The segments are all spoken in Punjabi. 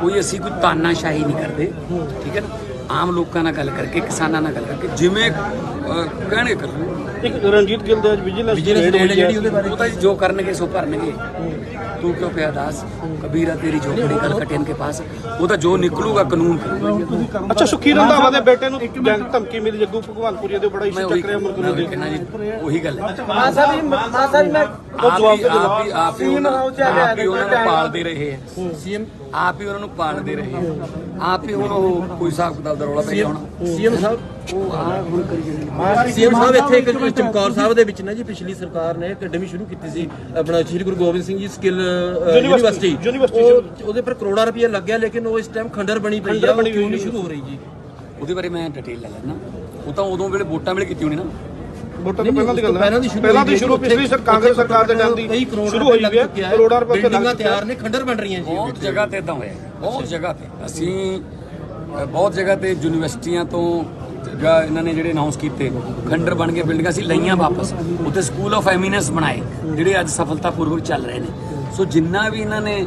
ਕੋਈ ਅਸੀਂ ਕੋਈ ਤਾਨਾਸ਼ਾਹੀ ਨਹੀਂ ਕਰਦੇ ਠੀਕ ਹੈ ਨਾ? ਆਮ ਲੋਕਾਂ ਨਾਲ ਗੱਲ ਕਰਕੇ ਕਿਸਾਨਾਂ ਨਾਲ ਗੱਲ ਕਰਕੇ ਜਿਵੇਂ ਅਹ, ਕਹਿਣਗੇ ਕਰਨਗੇ ਇੱਕ ਰਣਜੀਤ ਗਿੱਲ ਦੇ ਅੱਜ ਵਿਜੀਲੈਂਸ ਵਿਜੀਲੈਂਸ ਰੇਡ ਜਿਹੜੀ ਉਹਦੇ ਬਾਰੇ ਉਹ ਤਾਂ ਜੀ ਜੋ ਕਰਨਗੇ ਸੋ ਭਰਨਗੇ। ਤੂੰ ਕਿਉਂ ਪਿਆ ਦਾਸ? ਕਬੀਰਾ ਤੇਰੀ ਝੋਪੜੀ ਕਲ ਕਟੇਨ ਕੇ ਪਾਸ। ਉਹ ਤਾਂ ਜੋ ਨਿਕਲੂਗਾ ਕਾਨੂੰਨ ਕਰੂਗਾ। ਅੱਛਾ ਸੁਖੀ ਰੰਧਾਵਾ ਦੇ ਬੇਟੇ ਨੂੰ ਜੰਗ ਧਮਕੀ ਮਿਲੀ ਜੱਗੂ ਭਗਵਾਨਪੁਰੀ ਦੇ ਬੜਾ ਮੈਂ ਇਸ਼ੂ ਉਹੀ ਚੱਕ ਰਿਹਾ ਮੈਂ ਉਹੀ ਦੇ ਕਹਿਣਾ ਜੀ ਉਹੀ ਗੱਲ ਹੈ। ਮਾਂ ਸਾਹਿਬ ਜੀ ਮਾਂ ਸਾਹਿਬ ਮੈਂ ਆਪ ਹੀ ਆਪ ਹੀ ਆਪ ਹੀ ਉਹਨਾਂ ਆਪ ਹੀ ਉਹਨਾਂ ਨੂੰ ਪਾਲਦੇ ਰਹੇ ਹੈ। ਸੀਐਮ ਆਪ ਹੀ ਉਹਨਾਂ ਨੂੰ ਪਾਲਦੇ ਰਹੇ ਹੈ ਆਪ ਹੀ ਹੁਣ ਉਹ ਕੋਈ ਹਿਸਾਬ ਕਿਤਾਬ ਦਾ ਰੌਲਾ ਪੈ ਗਿਆ ਹੁਣ। ਸੀਐਮ ਸਾਹਿਬ ਉਹ ਆ ਹੁਣ ਕਰੀ ਜਾਂਦੇ ਨੇ। ਸੀਐਮ ਸਾਹਿਬ ਇੱਥੇ ਇੱਕ ਚਮਕੌਰ ਸਾਹਿਬ ਦੇ ਵਿੱਚ ਨਾ ਜੀ ਪਿਛਲੀ ਸਰਕਾਰ ਨੇ ਅਕੈਡਮੀ ਸ਼ੁਰੂ ਕੀਤੀ ਸੀ। ਆਪਣਾ Shri Guru Gobind Singh ji skill university. University ਉਹ- ਉਹਦੇ ਪਰ ਕਰੋੜਾਂ ਰੁਪਏ ਲੱਗਿਆ ਲੇਕਿਨ ਉਹ ਇਸ ਟਾਈਮ ਖੰਡਰ ਬਣੀ ਪਈ ਆ ਉਹ ਕਿਉਂ ਨਹੀਂ। ਸ਼ੁਰੂ ਹੋ ਰਹੀ ਜੀ? ਉਹਦੇ ਬਾਰੇ ਮੈਂ ਡਿਟੇਲ ਲੈ ਲੈਣਾ ਉਹ ਤਾਂ ਉਦੋਂ ਵੇਲੇ ਵੋਟਾਂ ਵੇਲੇ ਕੀਤੀ ਹੋਣੀ ਨਾ। ਵੋਟਾਂ ਤੋਂ ਪਹਿਲਾਂ ਦੀ ਗੱਲ ਹੈ। ਪਹਿਲਾਂ ਦੀ ਸ਼ੁਰੂ ਪਹਿਲਾਂ ਦੀ ਹੋਈ ਸ਼ੁਰੂ ਉੱਥੇ- ਪਿਛਲੀ ਸਰ ਕਾਂਗਰਸ ਸਰਕਾਰ ਦੇ ਟਾਈਮ ਦੀ ਸ਼ੁਰੂ ਹੋਈ ਲੱਗ ਹੈ। ਚੁੱਕਿਆ ਕਰੋੜਾਂ ਰੁਪਏ ਤੇ ਬਿਲਡਿੰਗਾਂ ਲੱਗ ਤਿਆਰ ਨੇ ਖੰਡਰ ਬਣ ਰਹੀਆਂ ਜੀ। ਬਹੁਤ ਜਗ੍ਹਾ ਤੇ ਇਦਾਂ ਹੋਇਆ ਹੈ, ਬਹੁਤ ਜਗ੍ਹਾ ਤੇ। ਅਸੀਂ ਬਹੁਤ ਜਗ੍ਹਾ ਤੇ ਯੂਨੀਵਰਸਿਟੀਆਂ ਤੋਂ ਜਗ੍ਹਾ ਇਹਨਾਂ ਨੇ ਜਿਹੜੇ ਅਨਾਉਂਸ ਕੀਤੇ ਖੰਡਰ ਬਣ ਕੇ ਬਿਲਡਿੰਗਾਂ ਸੀ ਲਈਆਂ ਵਾਪਸ। ਉੱਥੇ ਸਕੂਲ ਆਫ ਐਮੀਨੈਂਸ ਬਣਾਏ ਜਿਹੜੇ ਅੱਜ ਸਫਲਤਾਪੂਰਵਕ ਚੱਲ ਰਹੇ ਨੇ। ਸੋ ਜਿੰਨਾ ਵੀ ਇਹਨਾਂ ਨੇ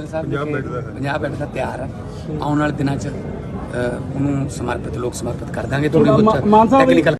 ਐਮਐਲ ਸਾਹਿਬ ਨੇ ਕਿ 50 ਬੈੱਡ ਦਾ ਤਿਆਰ ਹੈ ਆਉਣ ਵਾਲੇ ਦਿਨਾਂ 'ਚ ਅ, ਉਹਨੂੰ ਸਮਰਪਿਤ ਲੋਕ ਸਮਰਪਿਤ ਕਰ ਦਾਂਗੇ। ਥੋੜੀ ਬਹੁਤ ਟੈਕਨੀਕਲ